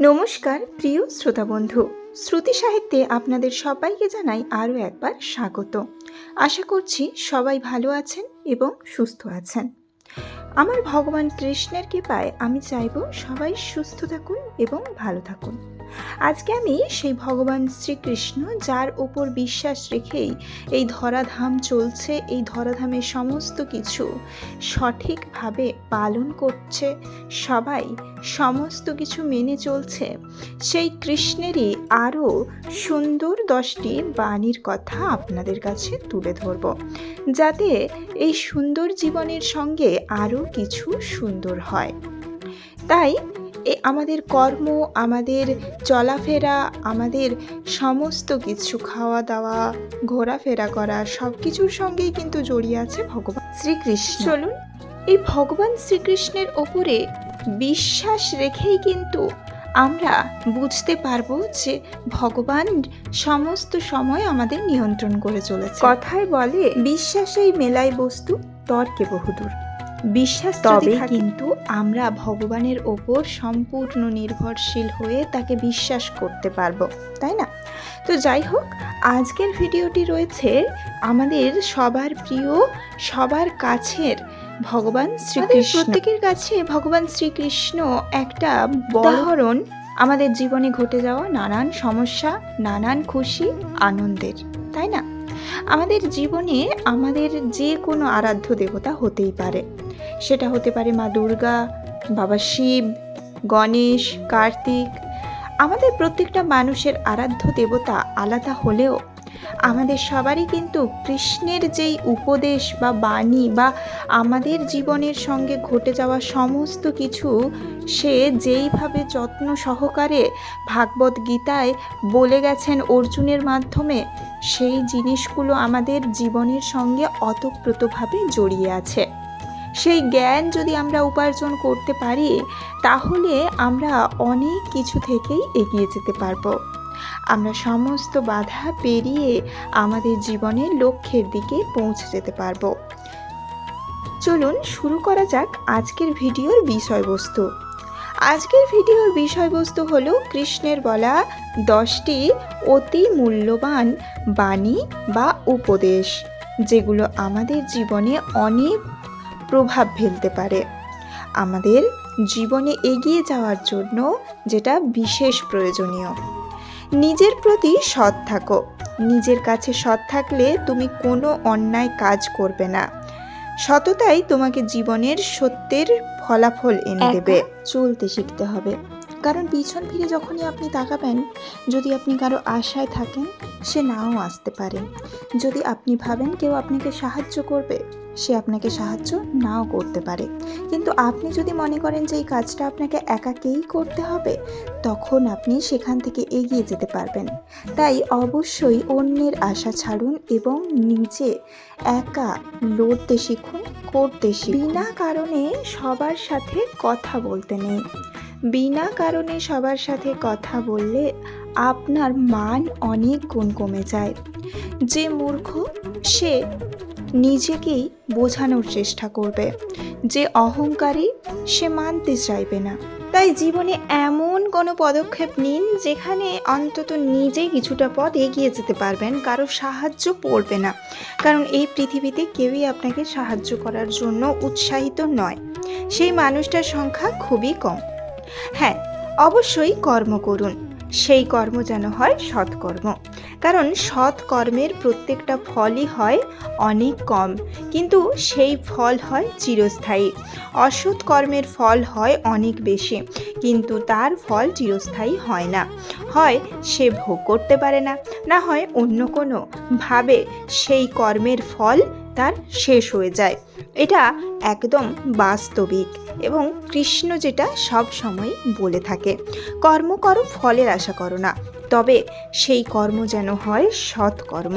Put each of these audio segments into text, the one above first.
নমস্কার, প্রিয় শ্রোতা বন্ধু শ্রুতি সাহিত্যে আপনাদের সবাইকে জানাই আরও একবার স্বাগত। আশা করছি সবাই ভালো আছেন এবং সুস্থ আছেন। আমার ভগবান কৃষ্ণের কৃপায় আমি চাইব সবাই সুস্থ থাকুন এবং ভালো থাকুন। আজকে আমি সেই ভগবান শ্রীকৃষ্ণ যার ওপর বিশ্বাস রেখেই এই ধরাধাম চলছে, এই ধরাধামের সমস্ত কিছু সঠিকভাবে পালন করছে, সবাই সমস্ত কিছু মেনে চলছে। সেই কৃষ্ণেরই আরও সুন্দর দশটি বাণীর কথা আপনাদের কাছে তুলে ধরব, যাতে এই সুন্দর জীবনের সঙ্গে আরও কিছু সুন্দর হয়। তাই আমাদের কর্ম আমাদের চলাফেরা আমাদের সমস্ত কিছু খাওয়া দাওয়া ঘোরাফেরা করা সব কিছুর সঙ্গেই কিন্তু জড়িয়ে আছে ভগবান শ্রীকৃষ্ণ। চলুন এই ভগবান শ্রীকৃষ্ণের ওপরে বিশ্বাস রেখেই কিন্তু আমরা বুঝতে পারব যে ভগবান সমস্ত সময় আমাদের নিয়ন্ত্রণ করে চলেছে। কথায় বলে বিশ্বাসেই মেলায় বস্তু তর্কে বহুদূর। বিশ্বাস তবে কিন্তু আমরা ভগবানের ওপর সম্পূর্ণ নির্ভরশীল হয়ে তাকে বিশ্বাস করতে পারব তাই না? তো যাই হোক আজকের ভিডিওটি রয়েছে আমাদের সবার প্রিয় সবার কাছের ভগবান শ্রীকৃষ্ণ। প্রত্যেকের কাছে ভগবান শ্রীকৃষ্ণ একটা উদাহরণ আমাদের জীবনে ঘটে যাওয়া নানান সমস্যা নানান খুশি আনন্দের তাই না? আমাদের জীবনে আমাদের যে কোনো আরাধ্য দেবতা হতেই পারে। সেটা হতে পারে মা দুর্গা, বাবা শিব, গণেশ, কার্তিক। আমাদের প্রত্যেকটা মানুষের আরাধ্য দেবতা আলাদা হলেও আমাদের সবারই কিন্তু কৃষ্ণের যেই উপদেশ বা বাণী বা আমাদের জীবনের সঙ্গে ঘটে যাওয়া সমস্ত কিছু, সে যেইভাবে যত্ন সহকারে ভাগবত গীতায় বলে গেছেন অর্জুনের মাধ্যমে, সেই জিনিসগুলো আমাদের জীবনের সঙ্গে অতপ্রতভাবে জড়িয়ে আছে। সেই জ্ঞান যদি আমরা উপার্জন করতে পারি, তাহলে আমরা অনেক কিছু থেকেই এগিয়ে যেতে পারব। আমরা সমস্ত বাধা পেরিয়ে আমাদের জীবনের লক্ষ্যের দিকে পৌঁছে যেতে পারব। চলুন শুরু করা যাক আজকের ভিডিওর বিষয়বস্তু। আজকের ভিডিওর বিষয়বস্তু হলো কৃষ্ণের বলা দশটি অতি মূল্যবান বাণী বা উপদেশ, যেগুলো আমাদের জীবনে অনেক প্রভাব ফেলতে পারে। আমাদের জীবনে এগিয়ে যাওয়ার জন্য যেটা বিশেষ প্রয়োজনীয়। নিজের প্রতি সৎ থাকো। নিজের কাছে সৎ থাকলে তুমি কোনো অন্যায় কাজ করবে না। সততাই তোমাকে জীবনের সত্যের ফলাফল এনে দেবে। চলতে শিখতে হবে। কারণ পিছন ফিরে যখনই আপনি তাকাবেন যদি আপনি কারও আশায় থাকেন সে নাও আসতে পারে। যদি আপনি ভাবেন কেউ আপনাকে সাহায্য করবে সে আপনাকে সাহায্য নাও করতে পারে। কিন্তু আপনি যদি মনে করেন যে এই কাজটা আপনাকে একাকেই করতে হবে, তখন আপনি সেখান থেকে এগিয়ে যেতে পারবেন। তাই অবশ্যই অন্যের আশা ছাড়ুন এবং নিজে একা লড়তে শিখুন, করতে শিখুন। বিনা কারণে সবার সাথে কথা বলতে নেই। বিনা কারণে সবার সাথে কথা বললে আপনার মান অনেক গুণ কমে যায়। যে মূর্খ, সে নিজেকেই বোঝানোর চেষ্টা করবে। যে অহংকারী, সে মানতে চাইবে না। তাই জীবনে এমন কোনো পদক্ষেপ নিন, যেখানে অন্তত নিজেই কিছুটা পথ এগিয়ে যেতে পারবেন, কারও সাহায্য পড়বে না। কারণ এই পৃথিবীতে কেউই আপনাকে সাহায্য করার জন্য উৎসাহিত নয়। সেই মানুষটার সংখ্যা খুবই কম। হ্যাঁ অবশ্যই কর্ম করুন। সেই কর্ম যেন হয় সৎকর্ম। কারণ সৎ কর্মের প্রত্যেকটা ফলই হয় অনেক কম, কিন্তু সেই ফল হয় চিরস্থায়ী। অসৎ কর্মের ফল হয় অনেক বেশি, কিন্তু তার ফল চিরস্থায়ী হয় না। হয় সে ভোগ করতে পারে না না হয় অন্য কোনো। ভাবে সেই কর্মের ফল তার শেষ হয়ে যায়। এটা একদম বাস্তবিক এবং কৃষ্ণ যেটা সব সময় বলে থাকে। কর্ম করো, ফলের আশা করো না। তবে সেই কর্ম যেন হয় সৎকর্ম।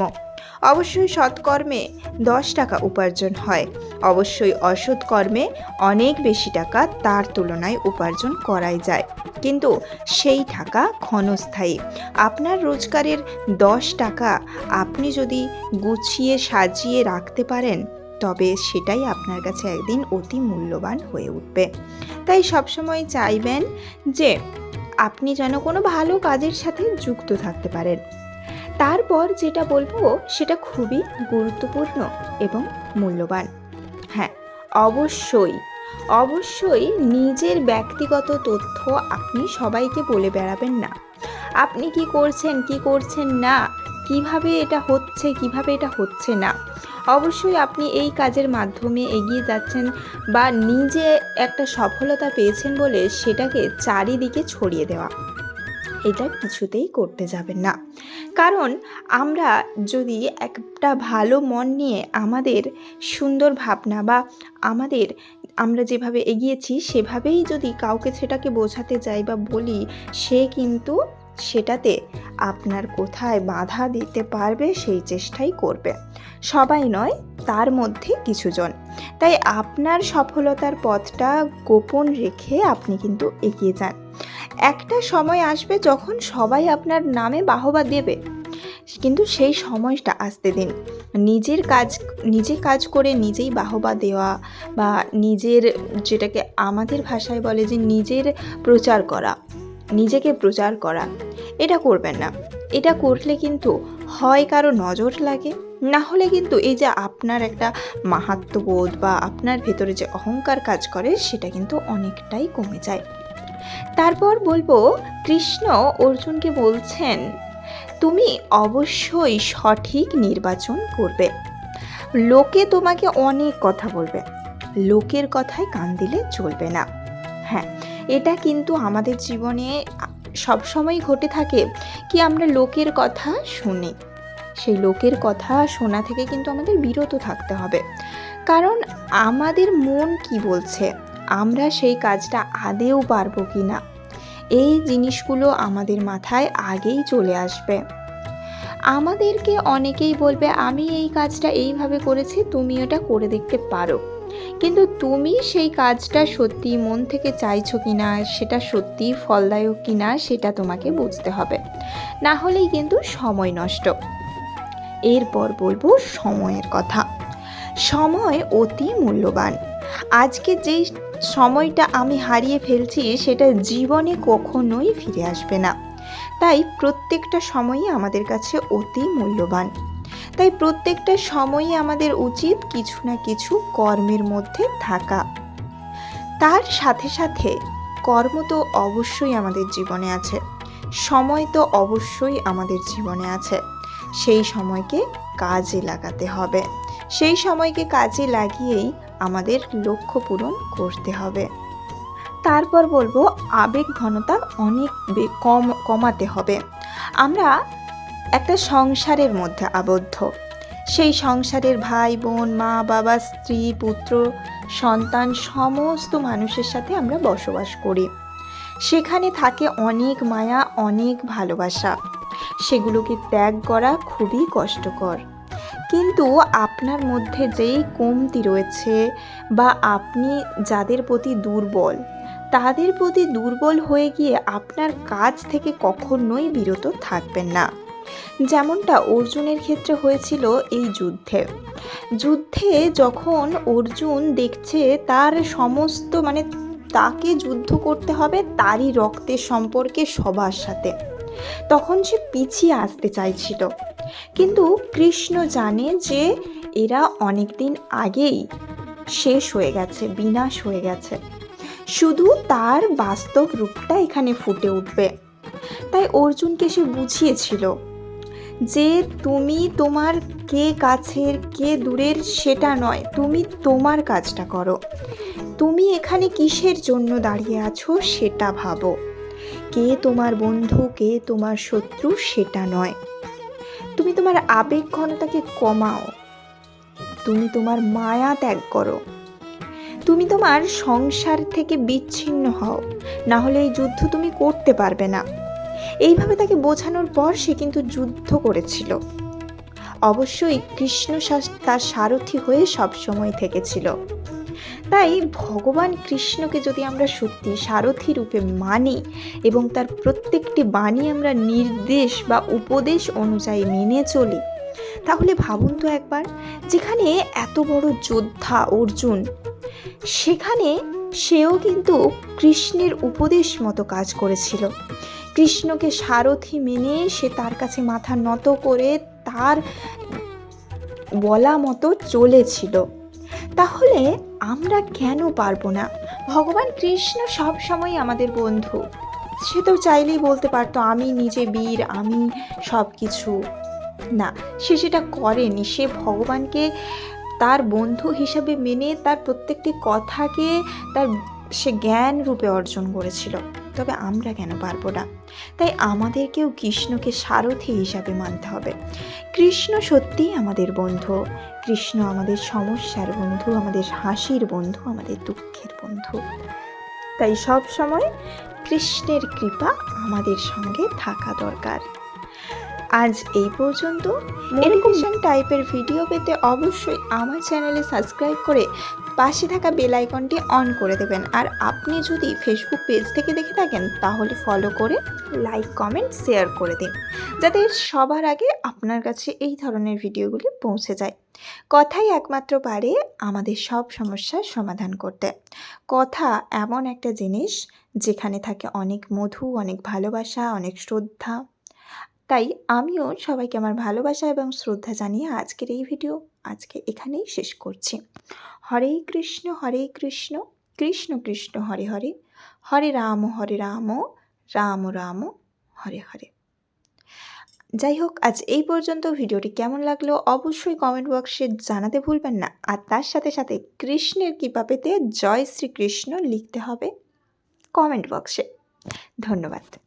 অবশ্যই সৎকর্মে দশ টাকা উপার্জন হয়। অবশ্যই অসৎ কর্মে অনেক বেশি টাকা তার তুলনায় উপার্জন করাই যায়। কিন্তু সেই টাকা ক্ষণস্থায়ী। আপনার রোজগারের দশ টাকা আপনি যদি গুছিয়ে সাজিয়ে রাখতে পারেন, তবে সেটাই আপনার কাছে একদিন অতি মূল্যবান হয়ে উঠবে। তাই সবসময় চাইবেন যে আপনি যেন কোনো ভালো কাজের সাথে যুক্ত থাকতে পারেন। তারপর যেটা বলব, সেটা খুবই গুরুত্বপূর্ণ এবং মূল্যবান। হ্যাঁ অবশ্যই অবশ্যই নিজের ব্যক্তিগত তথ্য আপনি সবাইকে বলে বেড়াবেন না। আপনি কি করছেন কি করছেন না, কীভাবে এটা হচ্ছে, কীভাবে এটা হচ্ছে না? অবশ্যই আপনি এই কাজের মাধ্যমে এগিয়ে যাচ্ছেন বা নিজে একটা সফলতা পেয়েছেন বলে সেটাকে চারিদিকে ছড়িয়ে দেওয়া। এটা কিছুতেই করতে যাবেন না। কারণ আমরা যদি একটা ভালো মন নিয়ে আমাদের সুন্দর ভাবনা বা আমাদের, আমরা যেভাবে এগিয়েছি সেভাবেই যদি কাউকে সেটাকে বোঝাতে যাই বা বলি, সে কিন্তু সেটাতে আপনার কোথায় বাধা দিতে পারবে সেই চেষ্টাই করবে। সবাই নয়, তার মধ্যে কিছুজন। তাই আপনার সফলতার পথটা গোপন রেখে আপনি কিন্তু এগিয়ে যান। একটা সময় আসবে যখন সবাই আপনার নামে বাহবা দেবে। কিন্তু সেই সময়টা আসতে দিন। নিজের কাজ, নিজে কাজ করে নিজেই বাহবা দেওয়া বা নিজের যেটাকে আমাদের ভাষায় বলে যে নিজের প্রচার করা, নিজেকে প্রচার করা, এটা করবেন না। এটা করলে কিন্তু হয় কারও নজর লাগে, না হলে কিন্তু এই যে আপনার একটা মাহাত্মবোধ বা আপনার ভেতরে যে অহংকার কাজ করে, সেটা কিন্তু অনেকটাই কমে যায়। তারপর বলব, কৃষ্ণ অর্জুনকে বলছেন, তুমি অবশ্যই সঠিক নির্বাচন করবে। লোকে তোমাকে অনেক কথা বলবে। লোকের কথায় কান দিলে চলবে না। হ্যাঁ এটা কিন্তু আমাদের জীবনে সবসময় ঘটে থাকে কি আমরা লোকের কথা শুনি। সেই লোকের কথা শোনা থেকে কিন্তু আমাদের বিরত থাকতে হবে। কারণ আমাদের মন কি বলছে? আমরা সেই কাজটা আদেও পারব কি না এই জিনিসগুলো আমাদের মাথায় আগেই চলে আসবে। আমাদেরকে অনেকেই বলবে, আমি এই কাজটা এইভাবে করেছি, তুমি ওটা করে দেখতে পারো। কিন্তু তুমি সেই কাজটা সত্যি মন থেকে চাইছো কি না সেটা সত্যি ফলদায়ক কি না সেটা তোমাকে বুঝতে হবে। না হলেই কিন্তু সময় নষ্ট। এরপর বলব, সময়ের কথা। সময় অতি মূল্যবান। আজকে যেই সময়টা আমি হারিয়ে ফেলছি সেটা জীবনে কখনোই ফিরে আসবে না। তাই প্রত্যেকটা সময়ই আমাদের কাছে অতি মূল্যবান। তাই প্রত্যেকটা সময়ই আমাদের উচিত কিছু না কিছু কর্মের মধ্যে থাকা। তার সাথে সাথে কর্ম তো অবশ্যই আমাদের জীবনে আছে। সময় তো অবশ্যই আমাদের জীবনে আছে। সেই সময়কে কাজে লাগাতে হবে। সেই সময়কে কাজে লাগিয়েই আমাদের লক্ষ্য পূরণ করতে হবে। তারপর বলব, আবেগ ঘনতা অনেক কম, কমাতে হবে। আমরা একটা সংসারের মধ্যে আবদ্ধ। সেই সংসারের ভাই, বোন, মা, বাবা, স্ত্রী, পুত্র, সন্তান, সমস্ত মানুষের সাথে আমরা বসবাস করি। সেখানে থাকে অনেক মায়া, অনেক ভালোবাসা। সেগুলোকে ত্যাগ করা খুবই কষ্টকর। কিন্তু আপনার মধ্যে যেই কমতি রয়েছে বা আপনি যাদের প্রতি দুর্বল, তাদের প্রতি দুর্বল হয়ে গিয়ে আপনার কাজ থেকে কখনোই বিরত থাকবেন না। যেমনটা অর্জুনের ক্ষেত্রে হয়েছিল এই যুদ্ধে। যুদ্ধে যখন অর্জুন দেখছে তার সমস্ত মানে তাকে যুদ্ধ করতে হবে তারই রক্তের সম্পর্কে সবার সাথে, তখন সে পিছিয়ে আসতে চাইছিল। কিন্তু কৃষ্ণ জানে যে এরা অনেক দিন আগেই শেষ হয়ে গেছে, বিনাশ হয়ে গেছে। শুধু তার বাস্তব রূপটা এখানে ফুটে উঠবে। তাই অর্জুনকে সে বুঝিয়েছিল যে তুমি তোমার কে কাছের, কে দূরের সেটা নয়, তুমি তোমার কাজটা করো। তুমি এখানে কিসের জন্য দাঁড়িয়ে আছো সেটা ভাবো। কে তোমার বন্ধু, কে তোমার শত্রু সেটা নয়। তুমি তোমার আবেগ ঘনতাকে কমাও। তুমি তোমার মায়া ত্যাগ করো। তুমি তোমার সংসার থেকে বিচ্ছিন্ন হও। না হলে এই যুদ্ধ তুমি করতে পারবে না। এইভাবে তাকে বোঝানোর পর সে কিন্তু যুদ্ধ করেছিল। অবশ্যই কৃষ্ণ তার সারথি হয়ে সবসময় থেকেছিল। তাই ভগবান কৃষ্ণকে যদি আমরা সত্যি সারথি রূপে মানি এবং তার প্রত্যেকটি বাণী আমরা নির্দেশ বা উপদেশ অনুযায়ী মেনে চলি, তাহলে ভাবুন তো একবার, যেখানে এত বড় যোদ্ধা অর্জুন, সেখানে সেও কিন্তু কৃষ্ণের উপদেশ মতো কাজ করেছিল। কৃষ্ণকে সারথি মেনে সে তার কাছে মাথা নত করে তার বলা মতো চলেছিল। তাহলে আমরা কেন পারব না? ভগবান কৃষ্ণ সব সময় আমাদের বন্ধু। সে তো চাইলেই বলতে পারতো, আমি নিজে বীর, আমি সব কিছু না, সে সেটা করেনি। সে ভগবানকে তার বন্ধু হিসাবে মেনে তার প্রত্যেকটি কথাকে তার সে জ্ঞান রূপে অর্জন করেছিল। তবে আমরা কেন পারব না? তাই আমাদেরকেও কৃষ্ণকে সারথি হিসাবে মানতে হবে। কৃষ্ণ সত্যিই আমাদের বন্ধু। কৃষ্ণ আমাদের সমস্যার বন্ধু আমাদের হাসির বন্ধু আমাদের দুঃখের বন্ধু। তাই সব সময় কৃষ্ণের কৃপা আমাদের সঙ্গে থাকা দরকার। আজ এই পর্যন্ত। এরকম টাইপের ভিডিও পেতে অবশ্যই আমার চ্যানেলে সাবস্ক্রাইব করে পাশে থাকা বেল আইকনটি অন করে দেবেন। আর আপনি যদি ফেসবুক পেজ থেকে দেখে থাকেন, তাহলে ফলো করে লাইক কমেন্ট শেয়ার করে দিন। যাতে সবার আগে আপনার কাছে এই ধরনের ভিডিওগুলি পৌঁছে যায়। কথাই একমাত্র পারে আমাদের সব সমস্যার সমাধান করতে। কথা এমন একটা জিনিস যেখানে থাকে অনেক মধু, অনেক ভালোবাসা, অনেক শ্রদ্ধা। তাই আমিও সবাইকে আমার ভালোবাসা এবং শ্রদ্ধা জানিয়ে আজকের এই ভিডিও আজকে এখানেই শেষ করছি। হরে কৃষ্ণ হরে কৃষ্ণ কৃষ্ণ কৃষ্ণ, হরে হরে হরে রাম হরে রাম রাম রাম, হরে হরে। যাই হোক, আজ এই পর্যন্ত ভিডিওটি কেমন লাগল অবশ্যই কমেন্ট বক্সে জানাতে ভুলবেন না। আর তার সাথে সাথে কৃষ্ণের কৃপা পেতে জয় শ্রীকৃষ্ণ লিখতে হবে কমেন্ট বক্সে ধন্যবাদ।